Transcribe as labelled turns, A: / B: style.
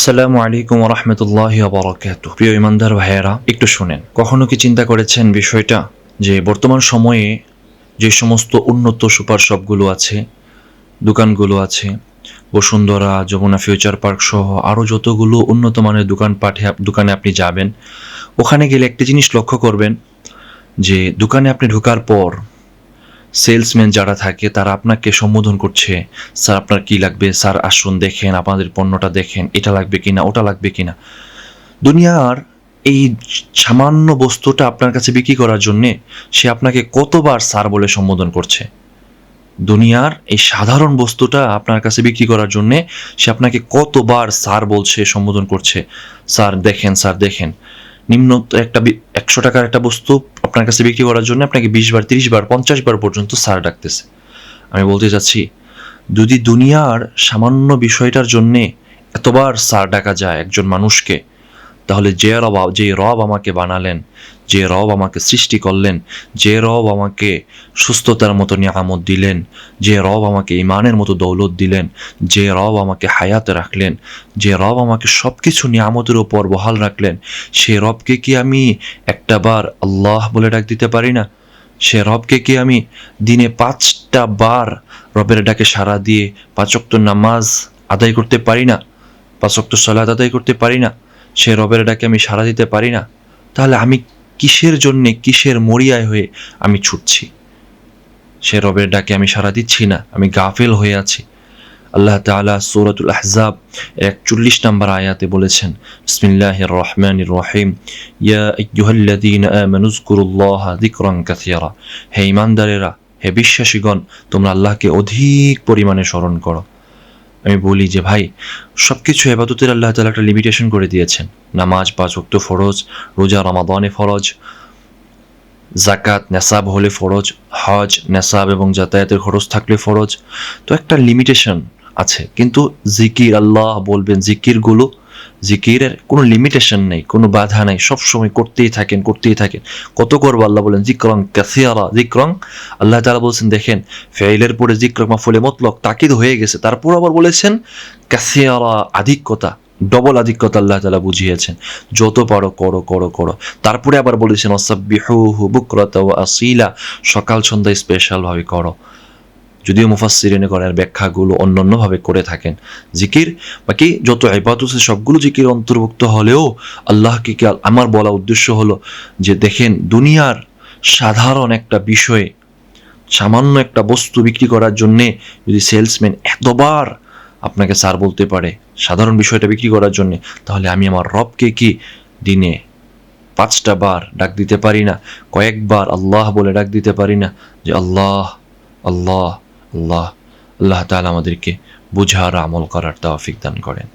A: আসসালামু আলাইকুম রহমতুল্লাহ বরকাত প্রিয় ইমানদার ভাইয়েরা, একটু শুনেন। কখনো কি চিন্তা করেছেন বিষয়টা? যে বর্তমান সময়ে যে সমস্ত উন্নত সুপার শপগুলো আছে, দোকানগুলো আছে, বসুন্ধরা, যমুনা ফিউচার পার্ক সহ আরও যতগুলো উন্নত মানের দোকান পাঠে দোকানে আপনি যাবেন, ওখানে গেলে একটি জিনিস লক্ষ্য করবেন যে দোকানে আপনি ঢোকার পর সেলসম্যান যারা থাকে, তারা আপনাকে সম্বোধন করছে, স্যার, আপনার কি লাগবে? স্যার, আসুন, দেখেন, আপনাদের পণ্যটা দেখেন, এটা লাগবে কিনা, ওটা লাগবে কিনা? দুনিয়ার এই সামান্য বস্তুটা আপনার কাছে বিক্রি করার জন্যে সে আপনাকে কতবার স্যার বলে সম্বোধন করছে। দুনিয়ার এই সাধারণ বস্তুটা আপনার কাছে বিক্রি করার জন্যে সে আপনাকে কতবার স্যার বলছে, সম্বোধন করছে, স্যার, দেখেন স্যার, দেখেন। নিম্ন একটা একশো টাকার একটা বস্তু আপনার কাছে বিক্রি করার জন্য আপনাকে বিশ বার, তিরিশ বার, পঞ্চাশ বার পর্যন্ত সার ডাকতেছে। আমি বলতে চাচ্ছি, যদি দুনিয়ার সামান্য বিষয়টার জন্যে এতবার সার ডাকা যায় একজন মানুষকে, তাহলে যে রব যে রব আমাকে বানালেন যে রব আমাকে সৃষ্টি করলেন, যে রব আমাকে সুস্থতার মতো নিয়ামত দিলেন, যে রব আমাকে ইমানের মতো দৌলত দিলেন, যে রব আমাকে হায়াতে রাখলেন, যে রব আমাকে সব কিছু নিয়ামতের ওপর বহাল রাখলেন, সে রবকে কি আমি একটা বার আল্লাহ বলে ডাক দিতে পারি না? সে রবকে কি আমি দিনে পাঁচটা বার রবের ডাকে সাড়া দিয়ে পাঁচক্ত নামাজ আদায় করতে পারি না? পাঁচক্ত সলাদ আদায় করতে পারি না? সে রবের ডাকে আমি সাড়া দিতে পারি না? তাহলে আমি কিসের জন্যে কিসের মরিয়ায় হয়ে আমি ছুটছি? সে রবের ডাকে আমি সাড়া দিচ্ছি না, আমি গাফেল হয়ে আছি। আল্লাহ তাআলা সূরাতুল আহজাব একচল্লিশ নম্বর আয়াতে বলেছেন, বিসমিল্লাহির রহমানির রহিম, ইয়া আইয়ুহাল্লাযীনা আমানু যকুরুল্লাহা হে ইমানদারেরা হে বিশ্বাসীগণ, তোমরা আল্লাহকে অধিক পরিমাণে স্মরণ করো। আমি বলি যে, ভাই সব কিছু এবাদতের আল্লাহ তালা একটা লিমিটেশন করে দিয়েছেন। নামাজ, পাঁচ ওয়াক্ত ফরজ, রোজা, রমাদানে ফরজ জাকাত নেশাব হলে ফরজ, হজ নেশাব এবং যাতায়াতের খরচ থাকলে ফরজ। তো একটা লিমিটেশন আছে। কিন্তু জিকির, আল্লাহ বলবেন জিকিরগুলো জিকিরের কোনো লিমিটেশন নেই, কোনো বাধা নেই, সবসময় করতেই থাকেন করতেই থাকেন। কত করব আল্লাহ বলেন জিক্রং কাসিয়ারা জিক্রং আল্লাহ তাআলা বলছেন, দেখেন, ফেইলের পরে জিক্রক মাফুলে মতলক তাকিদ হয়ে গেছে, তারপর আবার বলেছেন কাসিয়ারা আধিক্যতা ডবল আধিক্যতা আল্লাহ তালা বুঝিয়েছেন। যত পারো করো করো করো। তারপরে আবার বলেছেন, অসাব্বিহুহু বুকরাতা আসিলা। সকাল সন্ধ্যায় স্পেশাল ভাবে করো। যদিও মুফাসসিরিনে করেন ব্যাখ্যাগুলো অন্যান্যভাবে করে থাকেন। জিকির বাকি যত ইবাদত আছে, সবগুলো জিকির অন্তর্ভুক্ত হলেও আল্লাহকে কি আমার বলা উদ্দেশ্য হলো যে দেখেন, দুনিয়ার সাধারণ একটা বিষয়ে, সামান্য একটা বস্তু বিক্রি করার জন্যে যদি সেলসম্যান এতবার আপনাকে স্যার বলতে পারে, সাধারণ বিষয়টা বিক্রি করার জন্যে, তাহলে আমি আমার রবকে কি দিনে পাঁচটা বার ডাক দিতে পারি না? কয়েকবার আল্লাহ বলে ডাক দিতে পারি না? যে আল্লাহ আল্লাহ আল্লাহ আল্লাহ তালা আমাদেরকে বুঝার আমল করার তৌফিক দান করেন।